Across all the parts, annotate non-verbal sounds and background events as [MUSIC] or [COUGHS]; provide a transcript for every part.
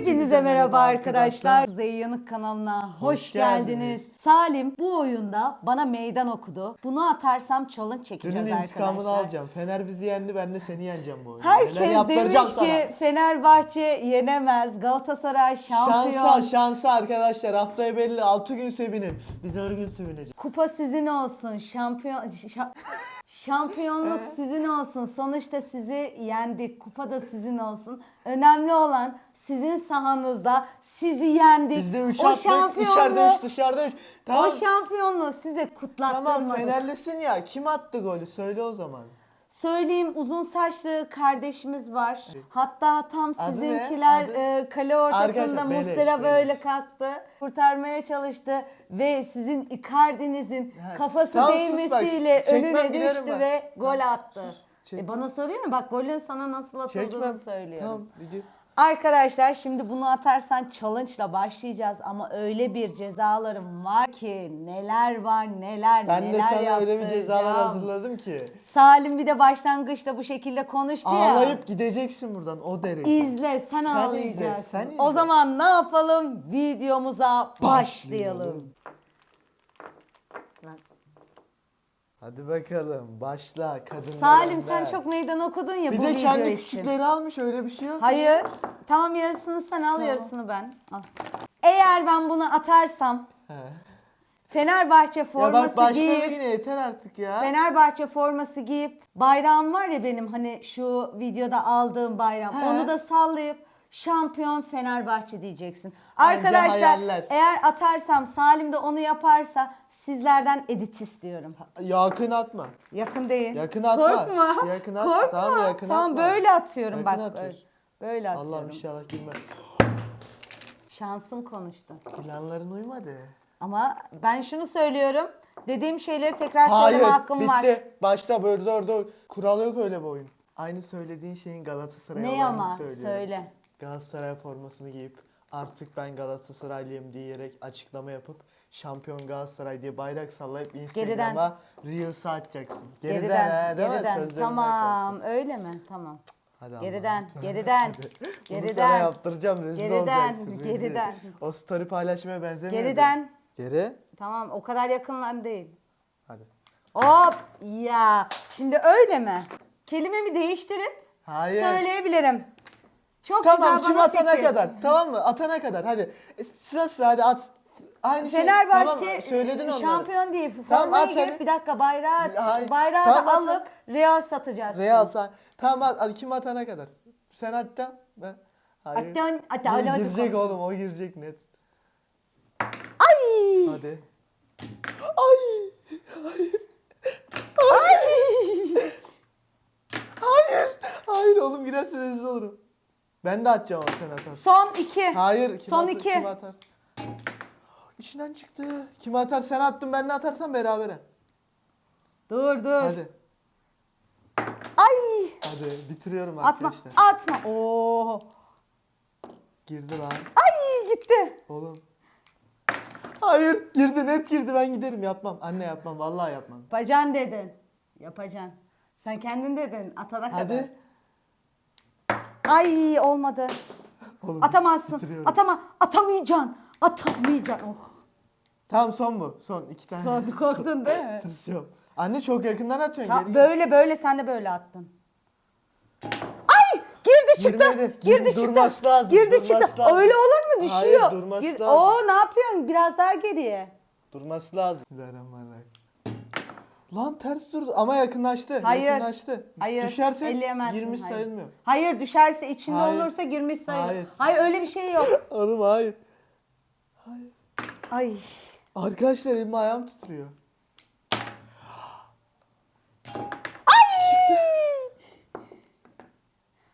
Hepinize merhaba arkadaşlar. Kuzey Yanık kanalına hoş, Hoş geldiniz. geldiniz. Salim bu oyunda bana meydan okudu. Bunu atarsam challenge çekeceğiz Dünün intikamını arkadaşlar. alacağım. Fener bizi yendi ben de seni yeneceğim bu oyunda. Herkes Neler demiş sana. ki Fenerbahçe yenemez. Galatasaray şampiyon. Şansa şansa arkadaşlar haftaya belli 6 gün sevinin. Biz her gün sevineceğiz. Kupa sizin olsun. Şampiyon şa- şampiyonluk [LAUGHS] sizin olsun. Sonuçta sizi yendik. Kupa da sizin olsun. Önemli olan sizin sahanızda sizi yendik. Bizde 3 o attık içeride şampiyonluğu 3 dışarıda 3. Tamam. O şampiyonluğu size kutlattırmadık. Tamam Fenerlisin ya kim attı golü söyle o zaman. Söyleyeyim uzun saçlı kardeşimiz var. Hatta tam Adı ne? sizinkiler Adı? e, kale ortasında Arkadaşlar, Beleş, Muslera böyle Beleş. kalktı. Kurtarmaya çalıştı ve sizin Icardi'nizin Ha, kafası tamam, sus değmesiyle bak. Çekmem, önüne giderim düştü ben. ve gol attı. Çek- E bana söylüyor mu? Bak golün sana nasıl atıldığını Çekmem. söylüyorum. Tamam bir. Arkadaşlar şimdi bunu atarsan challenge'la başlayacağız ama öyle bir cezalarım var ki neler var neler Ben de neler sana öyle bir cezalar yaptıracağım. hazırladım ki. Salim bir de başlangıçta bu şekilde konuştu ya. Ağlayıp gideceksin buradan o derece. İzle sen, Sen ağlayacaksın. izle, sen izle. O zaman ne yapalım? Videomuza başlayalım. Hadi bakalım başla kadınlar. Salim sen çok meydan okudun ya Bir bu de video kendi için. küçükleri almış öyle bir şey yok. Hayır. Tamam yarısını sen al Tamam. yarısını ben. Al. Eğer ben bunu atarsam He. Fenerbahçe Ya forması bak başladı giyip yine yeter artık ya. Fenerbahçe forması giyip bayrağım var ya benim hani şu videoda aldığım bayram. He. Onu da sallayıp şampiyon Fenerbahçe diyeceksin. Bence Arkadaşlar hayaller. eğer atarsam Salim de onu yaparsa sizlerden edit istiyorum. Yakın atma. Yakın değil. Yakın atma. Korkma. Yakın atma. Korkma. Tamam, yakın tamam atma. böyle atıyorum Yakın bak böyle. atıyorsun. Böyle atıyorum. Allah'ım inşallah girme. Şansım konuştu. Planların uymadı. Ama ben şunu söylüyorum. Dediğim şeyleri tekrar Hayır söyleme hakkım bitti. var. Başta böyle dur dur. Kural yok öyle bir oyun. Aynı söylediğin şeyin Galatasaray'a Ne ama söylüyorum. söyle. Galatasaray formasını giyip artık ben Galatasaraylıyım diyerek açıklama yapıp şampiyon Galatasaray diye bayrak sallayıp Instagram'a Reels'a atacaksın. Geriden, Geriden, değil geriden. Tamam, öyle mi? Tamam. Hadi Geriden, Allah'ım. geriden, Bunu sana geriden, yaptıracağım rezil Geriden, olacaksın. rezil. geriden. O story paylaşmaya benzemiyor. geriden. Geri. Tamam, o kadar yakınlan değil. Hadi. Hop, ya. Şimdi öyle mi? Kelimemi değiştirip Hayır. söyleyebilirim. Çok Tamam güzel kim bana atana fikir. kadar. Tamam mı? Atana kadar. Hadi. E, sıra sıra hadi at. Aynı şey. Fenerbahçe Tamam, söyledin onları. şampiyon değil. Tamam, Formayı at hadi. bir dakika bayrağı, Hayır. bayrağı Tamam, da at. alıp Real satacaksın. Real sen. Tamam at, hadi kim atana kadar. Sen at da ben. Hayır. Attan- at- hadi, hadi girecek konuş. oğlum o girecek net. Ay! Hadi. Ay. Hayır. Hayır oğlum girerse rezil olurum. Ben de atacağım ama sen atarsın. Son iki. Hayır. Kim Son atar, iki. Kim atar? İçinden çıktı. Kim atar? Sen attın ben de atarsam berabere. Dur dur. Hadi. Ay! Hadi bitiriyorum Atma. arkadaşlar. Atma. Oo. Girdi lan. Ay gitti. Oğlum. Hayır girdi net girdi ben giderim yapmam. Anne yapmam vallahi yapmam. Yapacaksın dedin. Yapacaksın. Sen kendin dedin atana kadar. Hadi. Ay olmadı. Oğlum, Atamazsın. bitiriyorum. Atama. Atamayacaksın. Atamayacaksın. Oh. Tamam son bu. Son iki tane. Son [LAUGHS] korktun değil mi? Tırsıyorum. Anne çok yakından atıyorsun. Ta- geri gel. böyle böyle sen de böyle attın. Ay girdi çıktı. Girmedi. Girdi çıktı. durması lazım, Girdi durması çıktı. lazım. Öyle olur mu? Düşüyor. Hayır, durması Gir- lazım. Oo ne yapıyorsun? Biraz daha geriye. Durması lazım. Bismillahirrahmanirrahim. Lan ters durdu ama yakınlaştı. Hayır. Yakınlaştı. Hayır. Düşerse elleyemezsin. girmiş Hayır. sayılmıyor. Hayır düşerse içinde Hayır. olursa girmiş sayılır. Hayır. Hayır öyle bir şey yok. [LAUGHS] Oğlum hayır. Ay. Arkadaşlar elim ayağım titriyor.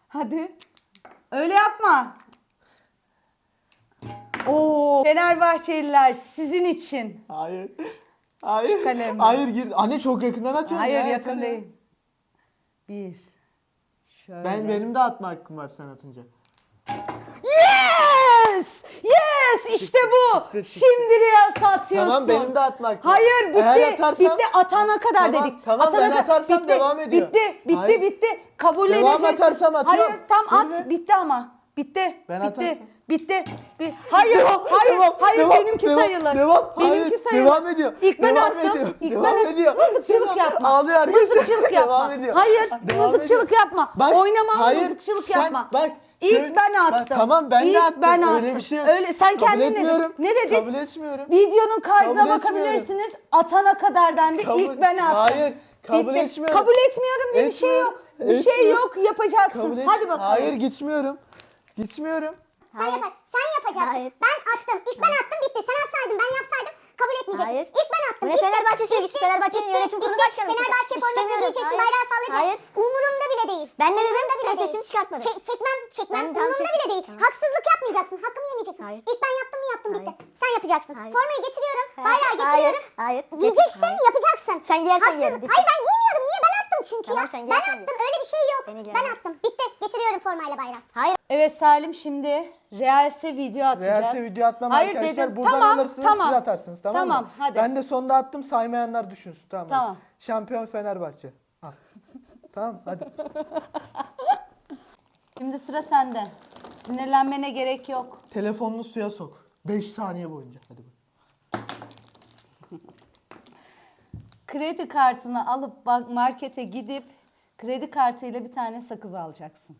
Hadi. Öyle yapma. Oo, Fenerbahçeliler sizin için. Hayır. Hayır. Kalem. Hayır gir. Anne çok yakından atıyorsun Hayır ya. yakın değil. Bir. Şöyle. Ben benim de atma hakkım var sen atınca. Yes! Yes! İşte bu. Şimdi Real satıyorsun. Tamam benim de atma hakkım var. Hayır bitti. Eğer atarsam- bitti atana kadar Tamam, dedik. tamam, atana ben kadar- atarsam bitti, devam ediyor. Bitti bitti Hayır. bitti. Kabul Devam edeceksin. atarsam atıyorum. Hayır tam at mi? bitti ama. Bitti. Ben bitti. atarsam. Bitti. Bir... Hayır, Devam, hayır, devam, hayır devam, benimki devam, sayılır. devam. benimki Hayır, sayılır. devam ediyor, İlk ben devam attım. ediyor, İlk devam ben ediyor. Mızıkçılık Devam- yapma. Ağlıyor arkadaşlar. Mızıkçılık [LAUGHS] yapma. Devam ediyor. Hayır, Devam mızıkçılık ediyor. yapma. Bak, Oynamam, hayır, mızıkçılık sen yapma. bak, İlk şöyle- ben bak, attım. tamam, ben de İlk attım. ben Öyle attım. bir şey yok. Öyle sen Kabul kendin ne dedin? etmiyorum. Ne dedin? Kabul etmiyorum. Videonun kaydına Kabul etmiyorum. bakabilirsiniz. Atana kadar dendi. Kabul- İlk ben attım. Hayır, kabul Bitti. etmiyorum. Kabul etmiyorum diye bir şey Etmiyorum, yok. Bir şey etmiyorum. yok yapacaksın. Kabul et- Hadi bakalım. Hayır gitmiyorum. Gitmiyorum. Sen, yapar, sen yapacaksın. Hayır. Ben attım. İlk ben attım bitti. Sen atsaydın ben yapsaydım kabul etmeyecektin. Hayır. İlk ben attım. Ve Fenerbahçe sevgisi, Fenerbahçe'nin yönetim kurulu başkanı. Fenerbahçe forması İstemiyorum. giyeceksin, bayrağı sallayacaksın. Hayır. Umurumda bile değil. Ben ne dedim? Umurumda bile Sen sesini çıkartmadın. Çek- çekmem, çekmem. Ben- Umurumda bile değil. Haksızlık yapmayacaksın. Hakkımı yemeyeceksin. Hayır. İlk ben yaptım mı yaptım bitti. Sen yapacaksın. Hayır. Formayı getiriyorum. Bayrağı getiriyorum. Hayır. Giyeceksin, Hayır. yapacaksın. Sen giyersen bitti. Hayır ben giymiyorum. Niye? Ben çünkü Tamam, ya. sen Ben attım. Öyle bir şey yok. Beni Ben attım. Bitti. Getiriyorum formayla bayrağı. Hayır. Evet Salim şimdi Reels'e video atacağız. Reels'e video atmam Hayır arkadaşlar. dedim. Buradan tamam, alırsınız tamam. siz atarsınız tamam, Tamam mı? hadi. Ben de sonda attım saymayanlar düşünsün tamam mı? Tamam. Şampiyon Fenerbahçe. Al. tamam hadi. Şimdi sıra sende. Sinirlenmene gerek yok. Telefonunu suya sok. 5 saniye boyunca. Hadi bak. Kredi kartını alıp bak markete gidip kredi kartıyla bir tane sakız alacaksın.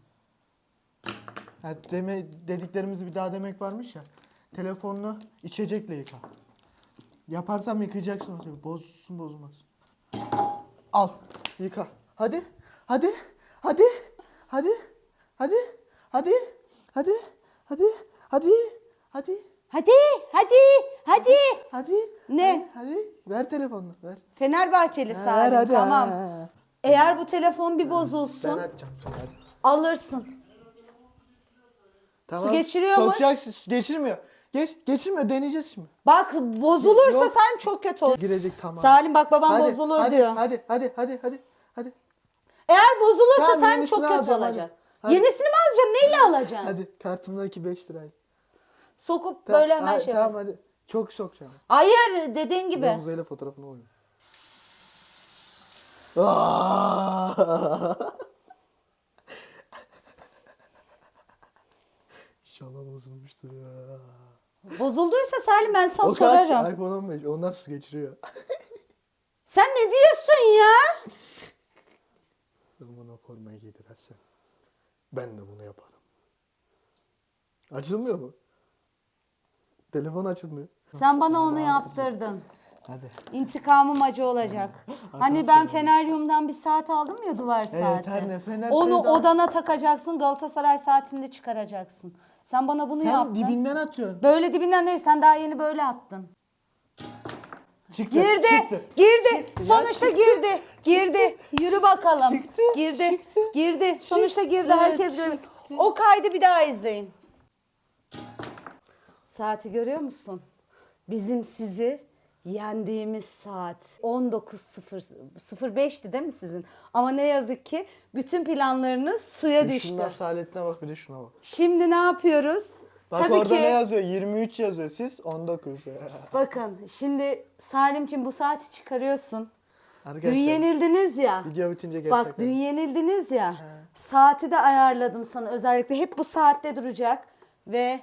Ha, deme, dediklerimizi bir daha demek varmış ya. Telefonunu içecekle yıka. Yaparsam yıkayacaksın o tabii. Bozulsun bozulmaz. Al. Yıka. Hadi. Hadi. Hadi. Hadi. Hadi. Hadi. Hadi. Hadi. Hadi. Hadi. Hadi, hadi, hadi. Hadi. Ne? Hadi. hadi. Ver telefonunu. Ver. Fenerbahçeli Ha, Salim hadi. tamam. Ha. Eğer bu telefon bir Ben bozulsun açacağım sonra hadi. alırsın. Tamam. geçiriyor mu? Sokacaksın. Geçirmiyor. Geç, geçirmiyor. Deneyeceğiz şimdi. Bak bozulursa Yok. sen çok kötü olur. Girecek tamam. Salim bak babam hadi, bozulur hadi, diyor. Hadi hadi hadi hadi hadi. Eğer bozulursa Tamam, sen çok kötü alacağım, olacaksın. Hadi. Yenisini mi alacaksın? Neyle alacaksın? Hadi kartımdaki 5 lirayı. Sokup Tamam, böyle hemen hadi, şey Tamam hadi. Çok sokacağım. Hayır dediğin gibi. Yavuz'la ile fotoğrafını. Aa! İnşallah bozulmuştur ya. Bozulduysa Salim ben sana O kaç? sorarım. iPhone 15. Onlar su geçiriyor. [LAUGHS] Sen ne diyorsun ya? Ben bana formayı giydirersen ben de bunu yaparım. Açılmıyor mu? Telefon açılmıyor. Sen bana onu yaptırdın. Hadi. İntikamım acı olacak. [LAUGHS] Hani ben Feneryum'dan bir saat aldım ya duvar Evet, saati. her ne, Fener Onu sevda- odana takacaksın Galatasaray saatinde çıkaracaksın. Sen bana bunu Sen yaptın. dibinden atıyorsun. Böyle dibinden değil sen daha yeni böyle attın. Çıktı. Girdi, Çıktı. girdi. Çıktı ya, Sonuçta çıktı. girdi, girdi. Yürü bakalım. Çıktı, Girdi, çıktı, girdi. Sonuçta girdi. çıktı, Herkes görüyor. O kaydı bir daha izleyin. Saati görüyor musun? Bizim sizi yendiğimiz saat 19.05'ti değil mi sizin? Ama ne yazık ki bütün planlarınız suya düştü. Şunun asaletine bak bir de şuna bak. Şimdi ne yapıyoruz? Bak Tabii orada ki ne yazıyor? 23 yazıyor. Siz 19. [LAUGHS] bakın şimdi Salimciğim bu saati çıkarıyorsun. Arkadaşlar Dün yenildiniz ya. video bitince geri Bak dün yenildiniz ya. Saati de ayarladım sana özellikle. Hep bu saatte duracak. Ve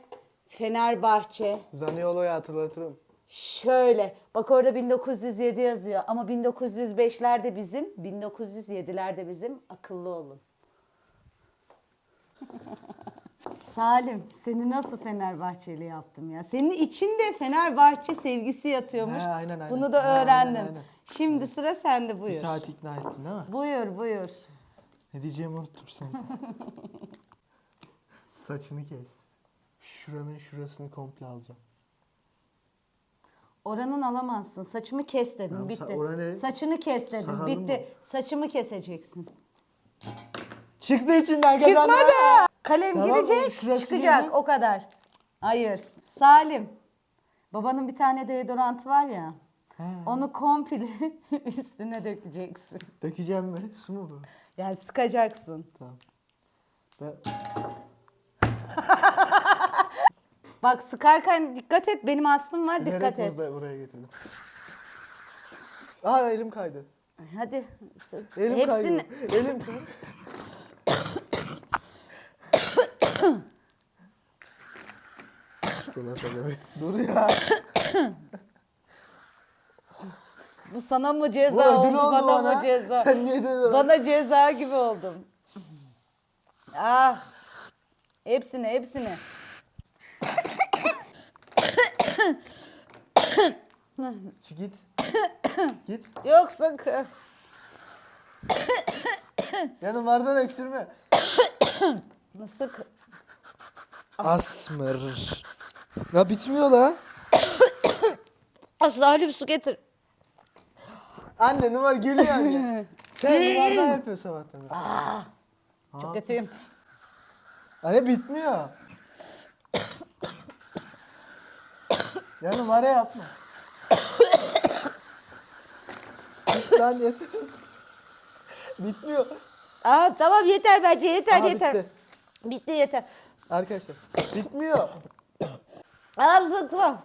Fenerbahçe Zaniolo'yu hatırlatırım. şöyle. Bak orada 1907 yazıyor. Ama 1905'ler de bizim, 1907'ler de bizim. Akıllı olun. [LAUGHS] Salim, seni nasıl Fenerbahçeli yaptım ya? Senin içinde Fenerbahçe sevgisi yatıyormuş. He, aynen, aynen. Bunu da He, aynen, öğrendim. aynen. Şimdi sıra sende Bir buyur. saat ikna ettin mi? Buyur, buyur. Ne diyeceğimi unuttum sanki. [LAUGHS] Saçını kes. Şuranın şurasını komple alacağım. Oranın alamazsın. Saçımı kes dedim. Tamam, bitti. sa- ora ne? Saçını kes dedim. Sakalım bitti. mı? Saçımı keseceksin. Çıktı içinden kazandı. Çıkmadı. Kalem Tamam, girecek, şurası çıkacak. girdi. O kadar. Hayır. Salim. Babanın bir tane deodorantı var ya. Onu komple [LAUGHS] üstüne dökeceksin. Dökeceğim mi? Su mu bu? Yani sıkacaksın. Tamam. Ben... Bak sıkarken dikkat et. Benim aslım var dikkat Bilerek et. burada- buraya getirdim. Aa elim kaydı. Hadi. Elim Hepsini... kaydı. Elim kaydı. [COUGHS] Çikolata. Dur ya. Bu sana mı Bu ceza ödül oldu, oldu bana, bana. mı ceza? Sen niye dedin? Bana ceza gibi oldum. Ah. Hepsini, hepsini. Çık git. git. Yok sakın. Yanımlardan öksürme. Sık. Asmır. Ya bitmiyor la. Aslı Halim su getir. Anne numara geliyor anne. Sen numardan yapıyorsun sabahtan. Çok kötüyüm. Anne bitmiyor. Ya numara yapma. Lan yeter. Bitmiyor. Aa, tamam yeter bence yeter Aha, yeter. bitti. Bitti. yeter. Arkadaşlar bitmiyor. Aa, sıkma.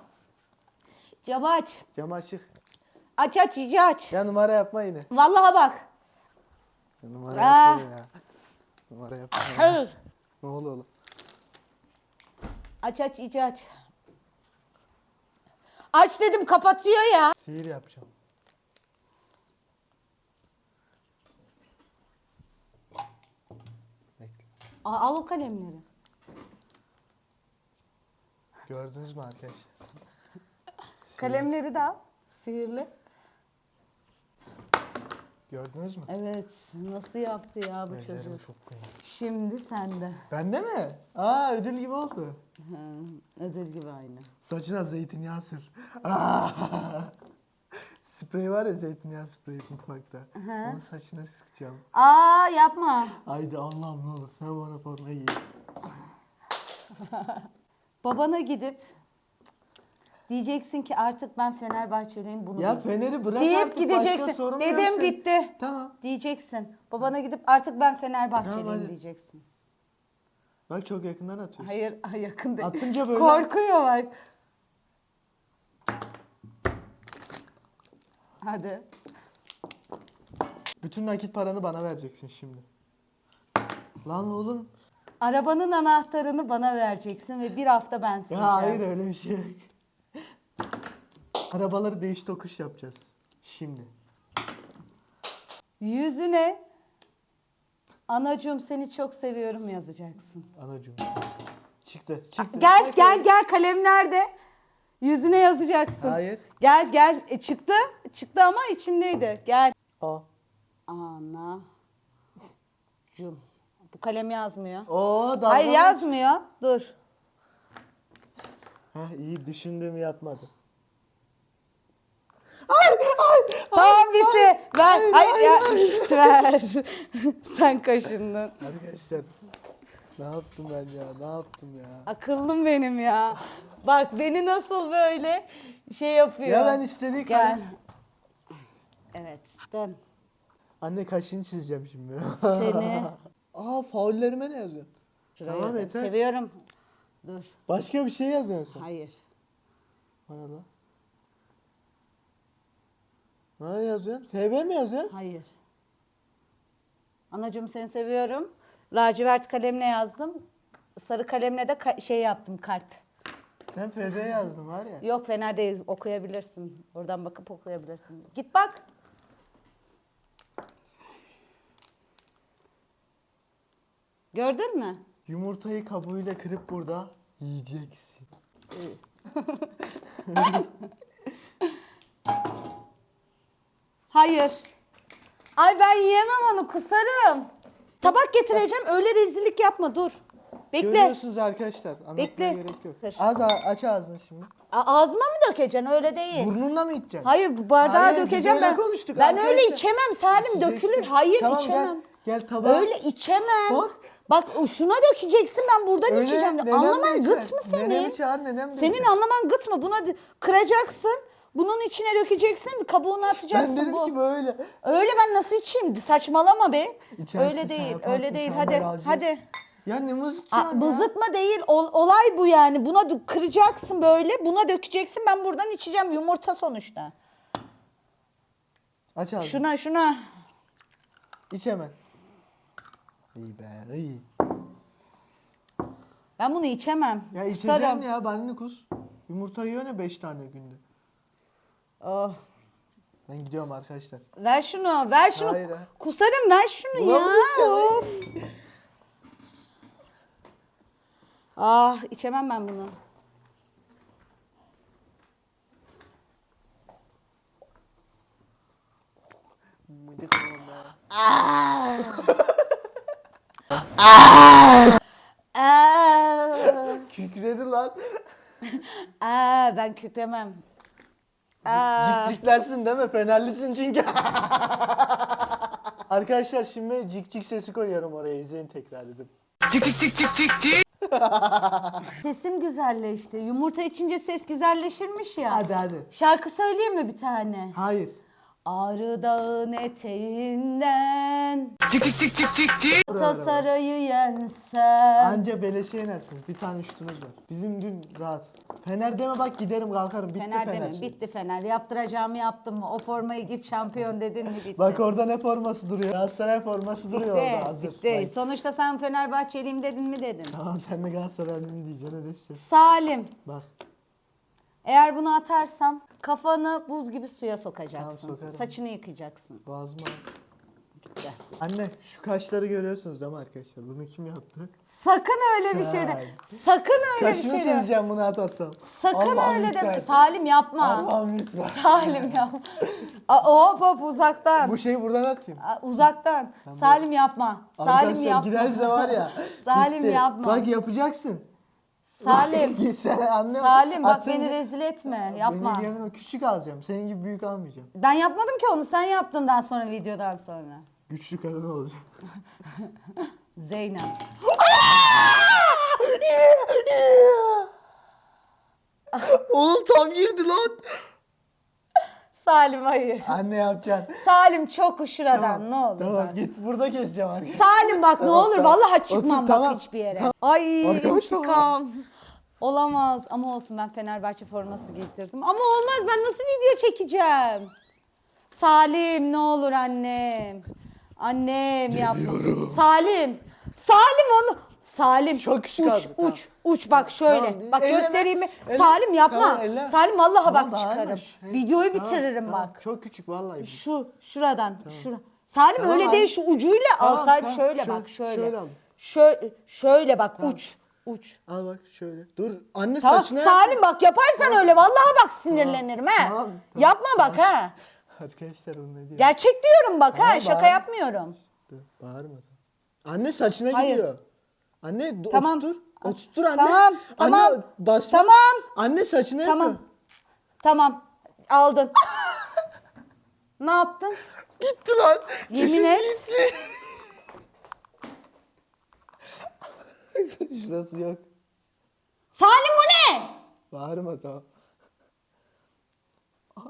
Camı aç. Cam açık. Aç aç iyice aç. Ya numara yapma yine. Vallahi bak. Ya numara Aa. yapma ya. Numara yapma ya. Ne oluyor oğlum? Aç aç iyice aç. Aç dedim kapatıyor ya. Sihir yapacağım. Bekle. Aa, al o kalemleri. Gördünüz mü arkadaşlar? Kalemleri de al. Sihirli. Gördünüz mü? Evet. Nasıl yaptı ya bu Ellerim çocuk? çok kıymetli. Şimdi sende. Bende mi? Aa ödül gibi oldu. Hı, ödül gibi aynı. Saçına zeytinyağı sür. Aa! [LAUGHS] Sprey var ya zeytinyağı sprey mutfakta. Onu saçına sıkacağım. Aa yapma. Haydi Allah'ım ne olur sen bana formayı giy. Babana gidip diyeceksin ki artık ben Fenerbahçeliyim bunu. Ya. Feneri bırak Deyip artık başka gideceksin. sorun mu Dedim yok. Tamam. Diyeceksin. Babana gidip artık ben Fenerbahçeliyim Tamam, hadi. diyeceksin. Bak çok yakından atıyorsun. Hayır [LAUGHS] ay yakın değil. Atınca böyle- Korkuyor bak. Hadi. Bütün nakit paranı bana vereceksin şimdi. Lan oğlum. Arabanın anahtarını bana vereceksin ve bir hafta ben sileceğim. Ya hayır öyle bir şey yok. Arabaları değiş tokuş yapacağız. Şimdi. Yüzüne anacığım seni çok seviyorum yazacaksın. Anacığım. Çıktı. Çıktı. Gel gel gel kalemler nerede? Yüzüne yazacaksın. Hayır. Gel gel. E, çıktı. Çıktı ama içindeydi. Gel. Aa. Anacığım. Bu kalem yazmıyor. Oo dalga Hayır mı? yazmıyor. Dur. Heh, iyi düşündüğümü yapmadım. Tamam bitti. Ver. Hayır, ya işte ver. [LAUGHS] Sen kaşındın. Arkadaşlar. Ne yaptım ben ya? Ne yaptım ya? Akıllım benim ya. Bak beni nasıl böyle şey yapıyor. Ya ben istedik Gel. Evet. Dön. Anne kaşını çizeceğim şimdi. Seni. [LAUGHS] Aa faullerime ne yazıyorsun? Şuraya Tamam dön. yeter. Seviyorum. Dur. Başka bir şey yazıyorsun sen. Hayır. Bana lan. Ne yazıyorsun? FB mi yazıyorsun? Hayır. Anacığım seni seviyorum. Lacivert kalemle yazdım. Sarı kalemle de ka- şey yaptım kalp. Sen FB yazdın var ya. Yok fena değil okuyabilirsin. Oradan bakıp okuyabilirsin. Git bak. Gördün mü? Yumurtayı kabuğuyla kırıp burada yiyeceksin. [LAUGHS] Hayır. Ay ben yiyemem onu kusarım. Tabak getireceğim öyle rezillik yapma dur. Bekle. Görüyorsunuz arkadaşlar. Anlatmaya Bekle. gerek yok. Kır. Az aç ağzını şimdi. A- ağzıma mı dökeceksin öyle değil. Burnunla mı içeceksin? Hayır bu bardağa Hayır, biz dökeceğim öyle ben. konuştuk ben öyle arkadaşlar. içemem Salim İçeceksin. dökülür. Hayır Tamam, içemem. Gel, tabağa. Öyle içemem. Bak. Bak şuna dökeceksin ben buradan Öyle, içeceğim. nenem de Anlaman içer. gıt mı senin? Nenem nenem de Senin içer. anlaman gıt mı? Buna d- kıracaksın. Bunun içine dökeceksin. Kabuğunu atacaksın. Ben dedim bu. ki böyle. Öyle ben nasıl içeyim? Saçmalama be. İçersin, öyle değil. Öyle değil. Hadi. ol. Hadi. Ya ne Aa, mızıtıyorsun ya? Değil. ol- olay bu yani. Buna kıracaksın böyle. Buna dökeceksin. Ben buradan içeceğim. Yumurta sonuçta. Aç ağzını. Şuna şuna. İç hemen. İyi be iyi. Ben bunu içemem. Ya içeceğim Kusarım. ya ben ne kus? Yumurta yiyor ne 5 tane günde. Oh. Ben gidiyorum arkadaşlar. Ver şunu, ver şunu. Hayır, ha. Kusarım, ver şunu ya. Bulamayacağım. Of. Ah, içemem ben bunu. Mıdık olma. Aa, Kükredi lan. aa, ben kükremem. Aa. Cik ciklersin değil mi? Fenerlisin çünkü. [LAUGHS] Arkadaşlar şimdi cik cik sesi koyuyorum oraya izleyin tekrar dedim. [LAUGHS] Sesim güzelleşti. Yumurta içince ses güzelleşirmiş ya. Hadi hadi. Şarkı söyleyeyim mi bir tane? Hayır. Ağrı Dağı'nın eteğinden Tasarayı yensen Anca beleşe inersin. Bir tane şutunuz var. Bizim dün rahat. Fener deme bak giderim kalkarım. Bitti Fener, Fener. deme bitti Fener yaptıracağımı yaptım mı o formayı giyip şampiyon dedin mi bitti. Bak orada ne forması duruyor? Galatasaray forması duruyor bitti, orada hazır. bitti. Bak. Sonuçta sen Fenerbahçeliyim dedin mi dedin. Tamam sen de Galatasaraylı mı diyeceksin diyeceksin? Salim Bak. eğer bunu atarsam kafanı buz gibi suya sokacaksın. Tamam, sokarım. Saçını yıkacaksın. Boğazıma. Gitti. Anne şu kaşları görüyorsunuz değil mi arkadaşlar? Bunu kim yaptı? Sakın öyle bir şey de. Sakın öyle Kaşını bir şey de. çizeceğim bunu atarsam. Sakın Allah'ım öyle lütfen. deme. Salim yapma. Allah'ım lütfen. Salim yapma. Aa, hop hop uzaktan. Bu şeyi buradan atayım. Aa, Uzaktan. Salim yapma. Salim Arkadaşlar yapma. giderse var ya. [LAUGHS] Salim bitti. yapma. Bak yapacaksın. Salim. [LAUGHS] Sen anne. Salim bak beni rezil etme. Yapma. Beni yanıma küçük alacağım. Senin gibi büyük almayacağım. Ben yapmadım ki onu sen yaptın daha sonra videodan sonra. Güçlü kadın olacağım. [LAUGHS] Zeynep. Oğlum tam girdi lan. Salim hayır. Anne yapacaksın. Salim çok şuradan ne olur Tamam bak. git burada keseceğim arkadaşlar. Salim bak ne Tamam, olur tamam. vallahi çıkmam Otur, bak tamam. hiçbir yere. Ay Arkadaşlar. intikam. Olamaz ama olsun ben Fenerbahçe forması giydirdim. Ama olmaz ben nasıl video çekeceğim? Salim ne olur annem. Annem yapma. Salim. Salim onu. Salim Çok küçük uç aldı, tamam. uç uç bak şöyle. Tamam, bak elleme. göstereyim mi? Elle- Salim yapma. Tamam, elle. Salim vallahi Tamam, bak çıkarım. Hey, Videoyu tamam, bitiririm tamam. bak. Çok küçük vallahi. Şu şuradan şura. Salim Tamam öyle abi. değil şu ucuyla al Tamam, Salim tamam. şöyle Şö- bak şöyle. şöyle al. Şöyle şöyle bak uç uç. Al bak şöyle. Dur anne Tamam saçına. Salim bak yaparsan öyle vallahi bak sinirlenirim ha. Tamam, tamam. Yapma bak ha. Arkadaşlar onu ne diyor? Gerçek diyorum bak ha Tamam, şaka bağır. yapmıyorum. Dur, Bağırma. Anne saçına Hayır. gidiyor. Anne du- Tamam. otur. Otur anne. Tamam, tamam. Anne basma. Tamam. Anne saçına Tamam. yapıyor. Tamam aldın. ne yaptın? Gitti lan. Yemin et. Şurası [LAUGHS] yok. Salim bu ne? Bağırma tamam.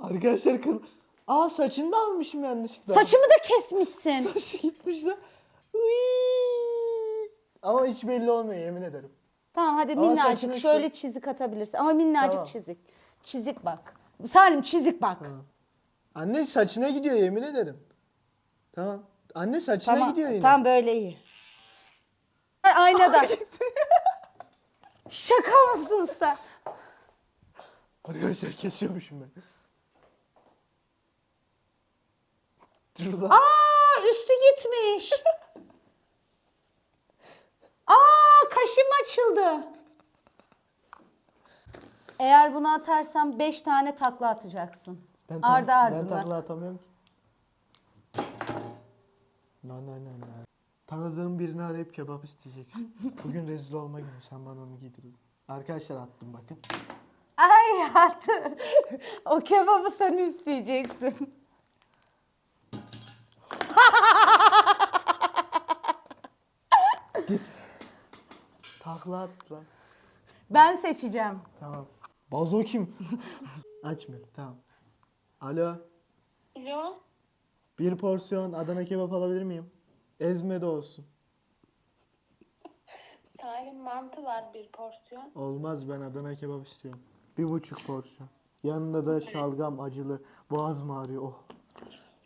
Arkadaşlar kıl... Aa saçını da almışım yanlışlıkla. Saçımı da kesmişsin. [LAUGHS] Saçı gitmiş lan. Uyyy. Ama hiç belli olmuyor yemin ederim. Tamam hadi Ama minnacık saçını şu- şöyle çizik atabilirsin. Ama minnacık Tamam. çizik. Çizik bak. Salim çizik bak. Anne saçına gidiyor yemin ederim. Tamam. Anne saçına Tamam, gidiyor yine. tamam böyle iyi. Aynada. Şaka mısın sen? Arkadaşlar kesiyormuşum ben. Şurada. Aa üstü gitmiş. Aa kaşım açıldı. Eğer bunu atarsam 5 tane takla atacaksın. Ben, Ardı tak- ben ardına. takla atamıyorum ki. No no no no. Tanıdığım birini arayıp kebap isteyeceksin. [LAUGHS] Bugün rezil olma günü. Sen bana onu giydirin. Arkadaşlar attım bakın. Ay attı. o kebabı sen isteyeceksin. Takla at lan. Ben seçeceğim. Tamam. Bazo kim? [LAUGHS] Açmıyor. Tamam. Alo. Alo. Bir porsiyon Adana kebap alabilir miyim? Ezme de olsun. Salim mantı var bir porsiyon. Olmaz ben Adana kebap istiyorum. Bir buçuk porsiyon. Yanında da şalgam acılı. Boğazım ağrıyor. Oh.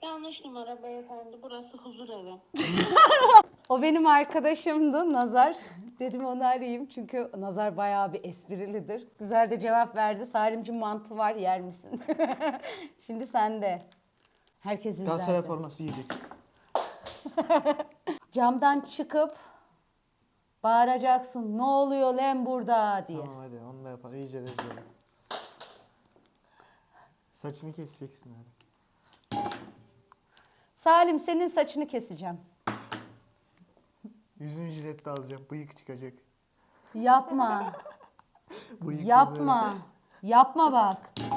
Yanlış numara beyefendi. Burası huzur evi. [LAUGHS] O benim arkadaşımdı Nazar. Dedim onu arayayım çünkü Nazar bayağı bir esprilidir. Güzel de cevap verdi. Salimcim mantı var yer misin? [LAUGHS] Şimdi sende. Herkes Galatasaray izlerdi. forması giyeceksin. [LAUGHS] Camdan çıkıp bağıracaksın. Ne oluyor lan burada diye. Tamam hadi onu da yapalım. İyice rezil. Saçını keseceksin hadi. Salim senin saçını keseceğim. Yüzünü jiletle alacağım. Bıyık çıkacak. Yapma. [LAUGHS] Bıyık Yapma. Yapma bak. [LAUGHS]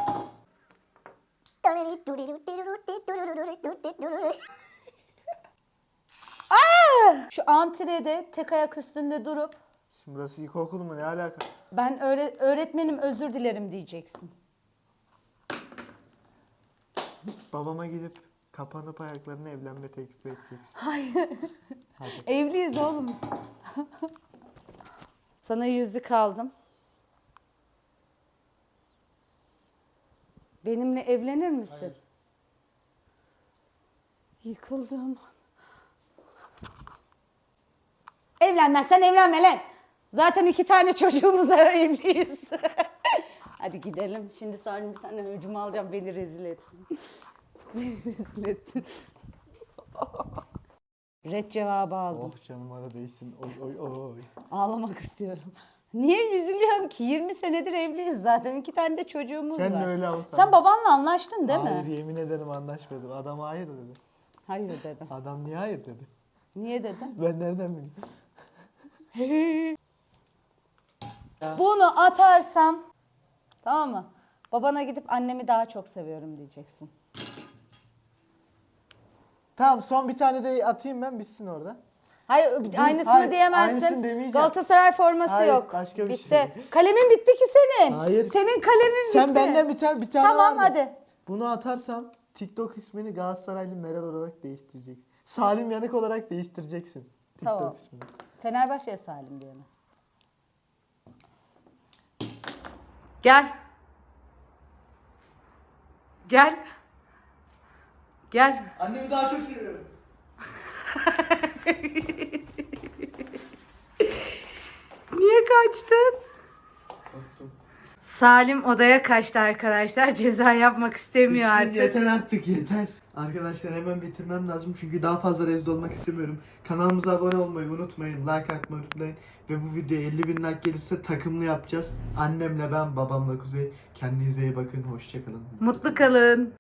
Şu antrede tek ayak üstünde durup Şimdi burası ilkokul mu ne alaka? ben öğre- öğretmenim özür dilerim diyeceksin. Babama gidip kapanıp ayaklarına evlenme teklif edeceksin. Hayır. Hadi. Evliyiz oğlum. Sana yüzük aldım. Benimle evlenir misin? Yıkıldım. Evlenmezsen evlenme lan. Zaten iki tane çocuğumuz var evliyiz. [LAUGHS] Hadi gidelim. Şimdi Salim senden öcümü alacağım. Beni rezil ettin. Rezil ettin. [LAUGHS] Red cevabı aldım. Oh canım ara değsin. Oy oy oy. Ağlamak istiyorum. Niye üzülüyorum ki? 20 senedir evliyiz zaten. İki tane de çocuğumuz Sen var. de öyle al. Sen babanla anlaştın değil hayır mi? yemin ederim anlaşmadım. Adam hayır dedi. Hayır dedim. Adam niye hayır dedi? Niye dedin? Ben nereden bileyim? [LAUGHS] Bunu atarsam tamam mı? Babana gidip annemi daha çok seviyorum diyeceksin. Tamam son bir tane de atayım ben bitsin orada. Hayır aynısını hayır, diyemezsin. aynısını demeyeceğim. Galatasaray forması Hayır, yok. başka bir bitti. şey. Kalemin bitti ki senin. Hayır. Senin kalemin bitti. Sen benden bir tane bir tane Tamam var mı? hadi. Bunu atarsam TikTok ismini Galatasaraylı Meral olarak değiştireceksin. Salim Yanık olarak değiştireceksin. TikTok Tamam. ismini. Fenerbahçe'ye Salim diye mi? Gel. Gel. Gel. Annemi daha çok seviyorum. [LAUGHS] Niye kaçtın? Salim odaya kaçtı arkadaşlar. Ceza yapmak istemiyor Bitsin, artık. Yeter artık yeter. Arkadaşlar hemen bitirmem lazım çünkü daha fazla rezil olmak istemiyorum. Kanalımıza abone olmayı unutmayın. Like atmayı unutmayın. Ve bu videoya 50 bin like gelirse takımlı yapacağız. Annemle ben, babamla Kuzey. Kendinize iyi bakın. Hoşçakalın. Mutlu kalın.